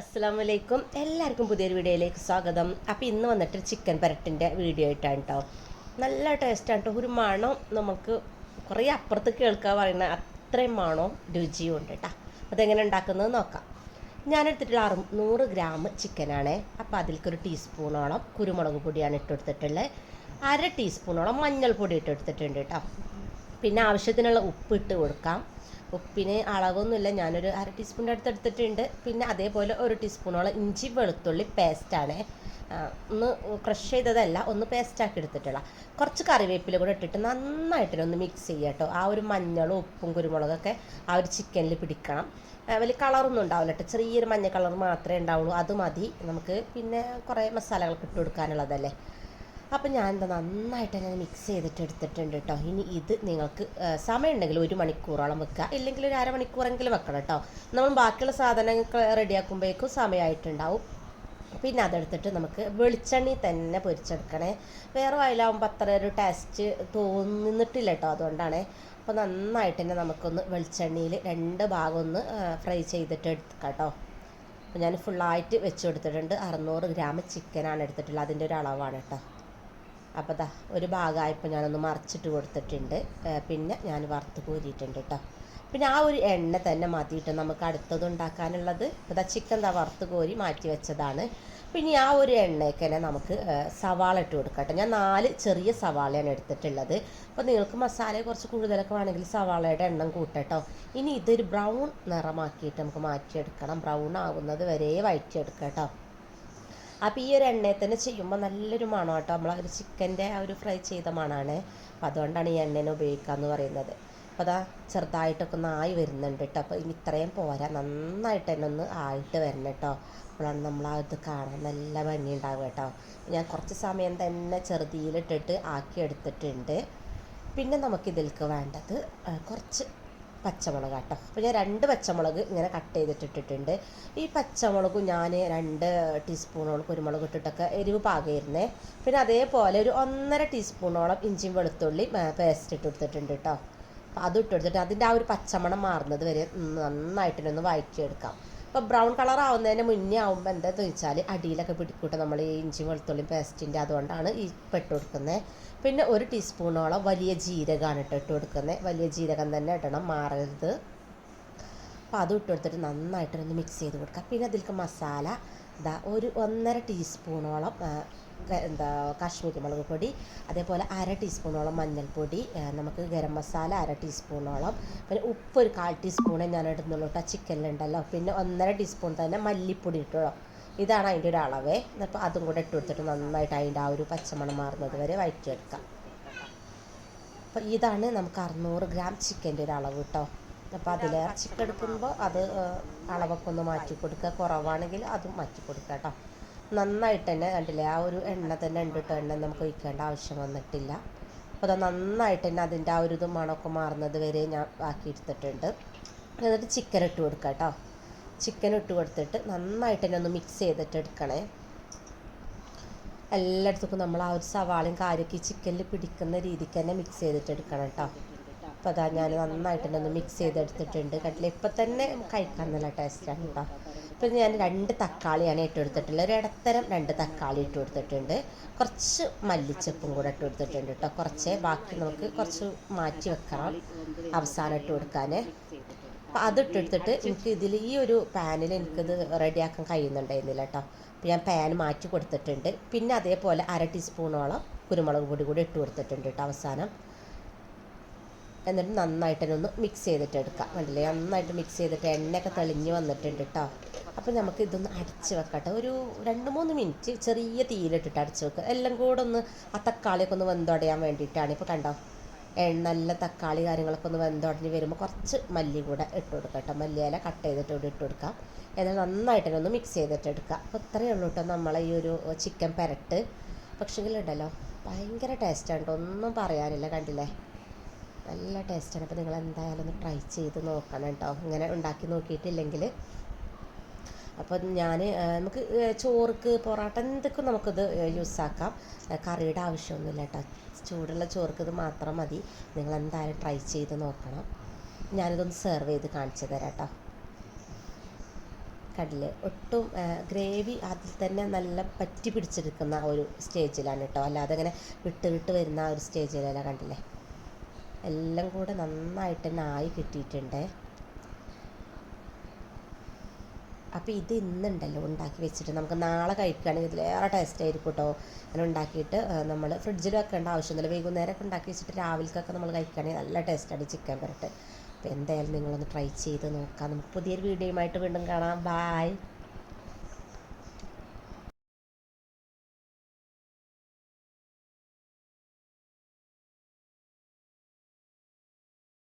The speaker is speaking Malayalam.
അസ്സാം വലൈക്കും എല്ലാവർക്കും പുതിയൊരു വീഡിയോയിലേക്ക് സ്വാഗതം. അപ്പോൾ ഇന്ന് വന്നിട്ട് ചിക്കൻ പരട്ടിന്റെ വീഡിയോ ആയിട്ടാണ് കേട്ടോ നല്ല ടേസ്റ്റാണ് കേട്ടോ ഒരു മണം നമുക്ക് കുറേ അപ്പുറത്ത് കേൾക്കാൻ പറയുന്ന അത്രയും മണവും രുചിയും ഉണ്ട് കേട്ടോ അതെങ്ങനെ ഉണ്ടാക്കുന്നത് നോക്കാം. ഞാനെടുത്തിട്ടുള്ള അറു നൂറ് ഗ്രാം ചിക്കനാണ്. അപ്പോൾ അതിലേക്കൊരു ടീസ്പൂണോളം കുരുമുളക് പൊടിയാണ് ഇട്ടെടുത്തിട്ടുള്ളത് അര ടീസ്പൂണോളം മഞ്ഞൾപ്പൊടി ഇട്ടെടുത്തിട്ടുണ്ട് കേട്ടോ പിന്നെ ആവശ്യത്തിനുള്ള ഉപ്പ് ഇട്ട് കൊടുക്കാം. ഉപ്പിന് അളവൊന്നുമില്ല. ഞാനൊരു അര ടീസ്പൂണിന്റെ അടുത്ത് എടുത്തിട്ടുണ്ട്. പിന്നെ അതേപോലെ ഒരു ടീസ്പൂണോളം ഇഞ്ചി വെളുത്തുള്ളി പേസ്റ്റാണ് ഒന്ന് ക്രഷ് ചെയ്തതല്ല ഒന്ന് പേസ്റ്റാക്കി എടുത്തിട്ടുള്ള. കുറച്ച് കറിവേപ്പില കൂടെ ഇട്ടിട്ട് നന്നായിട്ട് ഒന്ന് മിക്സ് ചെയ്യുക കേട്ടോ. ആ ഒരു മഞ്ഞളും ഉപ്പും കുരുമുളകൊക്കെ ആ ഒരു ചിക്കനിൽ പിടിക്കണം. വലിയ കളറൊന്നും ഉണ്ടാവില്ല കേട്ടോ. ചെറിയൊരു മഞ്ഞ കളർ മാത്രമേ ഉണ്ടാവുള്ളൂ. അത് മതി. നമുക്ക് പിന്നെ കുറേ മസാലകളൊക്കെ ഇട്ട് കൊടുക്കാനുള്ളതല്ലേ. അപ്പം ഞാൻ എന്താ നന്നായിട്ട് ഞാൻ മിക്സ് ചെയ്തിട്ട് എടുത്തിട്ടുണ്ട് കേട്ടോ ഇനി ഇത് നിങ്ങൾക്ക് സമയമുണ്ടെങ്കിൽ ഒരു മണിക്കൂറോളം വെക്കുക. ഇല്ലെങ്കിൽ ഒരു അരമണിക്കൂറെങ്കിലും വെക്കണം കേട്ടോ നമ്മൾ ബാക്കിയുള്ള സാധനങ്ങൾ റെഡിയാക്കുമ്പോഴേക്കും സമയമായിട്ടുണ്ടാവും. പിന്നെ അതെടുത്തിട്ട് നമുക്ക് വെളിച്ചെണ്ണി തന്നെ പൊരിച്ചെടുക്കണേ. വേറെ വയലാവുമ്പോൾ അത്ര ഒരു ടേസ്റ്റ് തോന്നിന്നിട്ടില്ല കേട്ടോ അതുകൊണ്ടാണ്. അപ്പോൾ നന്നായിട്ട് തന്നെ നമുക്കൊന്ന് വെളിച്ചെണ്ണയിൽ രണ്ട് ഭാഗം ഒന്ന് ഫ്രൈ ചെയ്തിട്ട് എടുക്കാം കേട്ടോ അപ്പോൾ ഞാൻ ഫുള്ളായിട്ട് വെച്ച് കൊടുത്തിട്ടുണ്ട്. അറുന്നൂറ് ഗ്രാം ചിക്കനാണ് എടുത്തിട്ടുള്ളത്. അതിന്റെ ഒരു അളവാണ് കേട്ടോ അപ്പോൾ ദാ ഒരു ഭാഗമായപ്പോൾ ഞാനൊന്ന് മറിച്ചിട്ട് കൊടുത്തിട്ടുണ്ട്. പിന്നെ ഞാൻ വറുത്ത് കോരിയിട്ടുണ്ട് കേട്ടോ പിന്നെ ആ ഒരു എണ്ണ തന്നെ മാറ്റിയിട്ട് നമുക്ക് അടുത്തത് ഉണ്ടാക്കാനുള്ളത്. ഇതാ ചിക്കൻ ദാ വറുത്ത് കോരി മാറ്റി വെച്ചതാണ്. പിന്നെ ആ ഒരു എണ്ണയ്ക്ക് തന്നെ നമുക്ക് സവാള ഇട്ട് കൊടുക്കട്ടെ ഞാൻ നാല് ചെറിയ സവാളയാണ് എടുത്തിട്ടുള്ളത്. അപ്പോൾ നിങ്ങൾക്ക് മസാല കുറച്ച് കൂടുതലൊക്കെ വേണമെങ്കിൽ സവാളയുടെ എണ്ണം കൂട്ടട്ടോ ഇനി ഇതൊരു ബ്രൗൺ നിറമാക്കിയിട്ട് നമുക്ക് മാറ്റിയെടുക്കണം. ബ്രൗൺ ആകുന്നത് വരെ വഴറ്റിയെടുക്കാം കേട്ടോ അപ്പോൾ ഈ ഒരു എണ്ണയിൽ തന്നെ ചെയ്യുമ്പോൾ നല്ലൊരു മണം കേട്ടോ നമ്മൾ ഒരു ചിക്കന്റെ ആ ഒരു ഫ്രൈ ചെയ്ത മണമാണ് അപ്പോൾ അതുകൊണ്ടാണ് ഈ എണ്ണേനെ ഉപയോഗിക്കാമെന്ന് പറയുന്നത്. അപ്പോൾ അതാ ചെറുതായിട്ടൊക്കെ ഒന്ന് ആയി വരുന്നുണ്ട് കേട്ടോ അപ്പോൾ ഇനി ഇത്രയും പോരാ. നന്നായിട്ട് തന്നെ ഒന്ന് ആയിട്ട് വരണം കേട്ടോ അപ്പോഴാണ് നമ്മൾ ആ ഇത് കാണാൻ നല്ല ഭംഗി ഉണ്ടാവുക കേട്ടോ ഞാൻ കുറച്ച് സമയം തന്നെ ചെറുതിയിലിട്ടിട്ട് ആക്കി എടുത്തിട്ടുണ്ട് പിന്നെ നമുക്കിതിലേക്ക് വേണ്ടത് കുറച്ച് പച്ചമുളക് കേട്ടോ അപ്പോൾ ഞാൻ രണ്ട് പച്ചമുളക് ഇങ്ങനെ കട്ട് ചെയ്തിട്ടിട്ടിട്ടുണ്ട്. ഈ പച്ചമുളകും ഞാൻ രണ്ട് ടീസ്പൂണോളം കുരുമുളക് ഇട്ടിട്ടൊക്കെ എരിവ് പാകയിരുന്നേ പിന്നെ അതേപോലെ ഒരു ഒന്നര ടീസ്പൂണോളം ഇഞ്ചിയും വെളുത്തുള്ളി പേസ്റ്റ് ഇട്ട് കൊടുത്തിട്ടുണ്ട് കേട്ടോ അപ്പോൾ അത് ഇട്ട് കൊടുത്തിട്ട് അതിന്റെ ആ ഒരു പച്ചമണം മാറുന്നത് വരെ നന്നായിട്ടിനൊന്ന് വഴറ്റിയെടുക്കാം. അപ്പോൾ ബ്രൗൺ കളർ ആവുന്നതിന് മുന്നേ ആവുമ്പോൾ എന്താണെന്ന് വെച്ചാൽ അടിയിലൊക്കെ പിടിക്കൂട്ടെ. നമ്മൾ ഈ ഇഞ്ചി വെളുത്തുള്ളി പേസ്റ്റിന്റെ അതുകൊണ്ടാണ് ഈ പെട്ട് കൊടുക്കുന്നത് പിന്നെ ഒരു ടീസ്പൂണോളം വലിയ ജീരകമാണ് ഇട്ട് ഇട്ട് കൊടുക്കുന്നത് വലിയ ജീരകം തന്നെ ഇടണം മാറരുത്. അപ്പോൾ അതും ഇട്ട് കൊടുത്തിട്ട് നന്നായിട്ടൊന്ന് മിക്സ് ചെയ്ത് കൊടുക്കുക പിന്നെ അതിലേക്ക് മസാല ഇതാ ഒരു ഒന്നര ടീസ്പൂണോളം എന്താ കാശ്മീരി മുളക് പൊടി അതേപോലെ അര ടീസ്പൂണോളം മഞ്ഞൾപ്പൊടി നമുക്ക് ഗരം മസാല അര ടീസ്പൂണോളം പിന്നെ ഉപ്പ് ഒരു കാൽ ടീസ്പൂണേ ഞാൻ ഇടുന്നുള്ളൂ കേട്ടോ ചിക്കനിലുണ്ടല്ലോ. പിന്നെ ഒന്നര ടീസ്പൂൺ തന്നെ മല്ലിപ്പൊടി ഇട്ടുള്ളൂ. ഇതാണ് അതിന്റെ ഒരു അളവേ. അപ്പോൾ അതും കൂടെ ഇട്ട് കൊടുത്തിട്ട് നന്നായിട്ട് അതിന്റെ ആ ഒരു പച്ചമണം മാറുന്നത് വരെ വഴറ്റിയെടുക്കാം. അപ്പോൾ ഇതാണ് നമുക്ക് അറുന്നൂറ് ഗ്രാം ചിക്കന്റെ ഒരു അളവ് കേട്ടോ. അപ്പോൾ അതിൽ ചിക്കൻ എടുക്കുമ്പോൾ അത് അളവൊക്കെ ഒന്ന് മാറ്റി കൊടുക്കുക കുറവാണെങ്കിൽ അതും മാറ്റി കൊടുക്കുക കേട്ടോ നന്നായിട്ട് തന്നെ കണ്ടില്ലേ ആ ഒരു എണ്ണ തന്നെ ഉണ്ട് കേട്ടോ എണ്ണ നമുക്ക് ഒഴിക്കേണ്ട ആവശ്യം വന്നിട്ടില്ല. അപ്പോൾ അത് നന്നായിട്ട് തന്നെ അതിന്റെ ആ ഒരു ഇത് മണമൊക്കെ മാറുന്നത് വരെ ഞാൻ ബാക്കി എടുത്തിട്ടുണ്ട്. എന്നിട്ട് ചിക്കൻ ഇട്ട് കൊടുക്കുക കേട്ടോ ചിക്കൻ ഇട്ട് കൊടുത്തിട്ട് നന്നായിട്ട് തന്നെ ഒന്ന് മിക്സ് ചെയ്തിട്ട് എടുക്കണേ. എല്ലായിടത്തേക്കും നമ്മൾ ആ ഒരു സവാളയും കാര്യമൊക്കെ ഈ ചിക്കനിൽ പിടിക്കുന്ന രീതിക്ക് തന്നെ മിക്സ് ചെയ്തിട്ട് എടുക്കണം കേട്ടോ അപ്പോൾ അതാ ഞാൻ നന്നായിട്ട് തന്നെ ഒന്ന് മിക്സ് ചെയ്തെടുത്തിട്ടുണ്ട്. കണ്ടില്ല ഇപ്പം തന്നെ കഴിക്കാൻ നല്ല ടേസ്റ്റാണ് കേട്ടോ ഇപ്പം ഞാൻ രണ്ട് തക്കാളിയാണ് ഇട്ട് കൊടുത്തിട്ടുള്ളത് ഒരു ഇടത്തരം രണ്ട് തക്കാളി ഇട്ട് കൊടുത്തിട്ടുണ്ട് കുറച്ച് മല്ലിച്ചപ്പും കൂടെ ഇട്ട് കൊടുത്തിട്ടുണ്ട് കേട്ടോ കുറച്ച് ബാക്കി നമുക്ക് കുറച്ച് മാറ്റി വെക്കണം അവസാനം ഇട്ട് കൊടുക്കാൻ അപ്പോൾ അത് ഇട്ടെടുത്തിട്ട് എനിക്ക് ഇതിൽ ഈ ഒരു പാനിൽ എനിക്കിത് റെഡിയാക്കാൻ കഴിയുന്നുണ്ടായിരുന്നില്ല കേട്ടോ അപ്പോൾ ഞാൻ പാൻ മാറ്റി കൊടുത്തിട്ടുണ്ട്. പിന്നെ അതേപോലെ അര ടീസ്പൂണോളം കുരുമുളക് പൊടി കൂടി ഇട്ട് കൊടുത്തിട്ടുണ്ട് കേട്ടോ അവസാനം. എന്നിട്ട് നന്നായിട്ട് തന്നെ ഒന്ന് മിക്സ് ചെയ്തിട്ട് എടുക്കാം. കണ്ടില്ലേ നന്നായിട്ട് മിക്സ് ചെയ്തിട്ട് എണ്ണയൊക്കെ തെളിഞ്ഞ് വന്നിട്ടുണ്ട് കേട്ടോ അപ്പോൾ നമുക്ക് ഇതൊന്ന് അടിച്ച് വെക്കട്ടെ. ഒരു രണ്ട് മൂന്ന് മിനിറ്റ് ചെറിയ തീയിലിട്ടിട്ട് അടിച്ച് വെക്കുക. എല്ലാം കൂടെ ഒന്ന് ആ തക്കാളിയൊക്കെ ഒന്ന് വെന്തടയാൻ വേണ്ടിയിട്ടാണ്. ഇപ്പോൾ കണ്ടോ? നല്ല തക്കാളി കാര്യങ്ങളൊക്കെ ഒന്ന് വെന്തുടഞ്ഞ് വരുമ്പോൾ കുറച്ച് മല്ലി കൂടെ ഇട്ട് കൊടുക്കുക കേട്ടോ മല്ലിയില കട്ട് ചെയ്തിട്ട് ഇവിടെ ഇട്ട് കൊടുക്കാം. എന്നാൽ നന്നായിട്ട് തന്നെ ഒന്ന് മിക്സ് ചെയ്തിട്ട് എടുക്കുക അപ്പോൾ ഇത്രയേ ഉള്ളൂ കേട്ടോ നമ്മളെ ഈ ഒരു ചിക്കൻ പെരട്ട്. പക്ഷെങ്കിലുണ്ടല്ലോ ഭയങ്കര ടേസ്റ്റാണ് കേട്ടോ ഒന്നും പറയാനില്ല കണ്ടില്ലേ? നല്ല ടേസ്റ്റാണ് അപ്പോൾ നിങ്ങൾ എന്തായാലും ഒന്ന് ട്രൈ ചെയ്ത് നോക്കണം കേട്ടോ. ഇങ്ങനെ ഉണ്ടാക്കി നോക്കിയിട്ടില്ലെങ്കിൽ. അപ്പോൾ ഞാൻ നമുക്ക് ചോറുക്ക് പൊറോട്ട എന്തൊക്കെ നമുക്കിത് യൂസ് ആക്കാം. ഏ, കറിയുടെ ആവശ്യമൊന്നുമില്ല കേട്ടോ. ചൂടുള്ള ചോറുക്ക് ഇത് മാത്രം മതി. നിങ്ങൾ എന്തായാലും ട്രൈ ചെയ്ത് നോക്കണം. ഞാനിതൊന്ന് സെർവ് ചെയ്ത് കാണിച്ചു തരാം കേട്ടോ. കടൽ ഒട്ടും ഗ്രേവി അതിൽ തന്നെ നല്ല പറ്റി പിടിച്ചെടുക്കുന്ന ഒരു സ്റ്റേജിലാണ് കേട്ടോ. അല്ലാതെ അങ്ങനെ വിട്ട് വിട്ട് വരുന്ന ഒരു സ്റ്റേജിലല്ല കണ്ടില്ലേ? എല്ലാം കൂടെ നന്നായിട്ട് തന്നെ ആയി കിട്ടിയിട്ടുണ്ട്. അപ്പോൾ ഇത് ഇന്നുണ്ടല്ലോ ഉണ്ടാക്കി വെച്ചിട്ട്. നമുക്ക് നാളെ കഴിക്കുകയാണെങ്കിൽ ഇതിലേറെ ടേസ്റ്റ് ആയിരിക്കും കേട്ടോ അങ്ങനെ ഉണ്ടാക്കിയിട്ട് നമ്മൾ ഫ്രിഡ്ജിൽ വെക്കേണ്ട ആവശ്യമൊന്നുമില്ല വൈകുന്നേരമൊക്കെ ഉണ്ടാക്കി വെച്ചിട്ട് രാവിലേക്കൊക്കെ നമ്മൾ കഴിക്കുകയാണെങ്കിൽ നല്ല ടേസ്റ്റാണ് ചിക്കൻ പെരട്ട്. അപ്പോൾ എന്തായാലും നിങ്ങളൊന്ന് ട്രൈ ചെയ്ത് നോക്കാം. നമുക്ക് പുതിയൊരു വീഡിയോയുമായിട്ട് വീണ്ടും കാണാം. ബായ്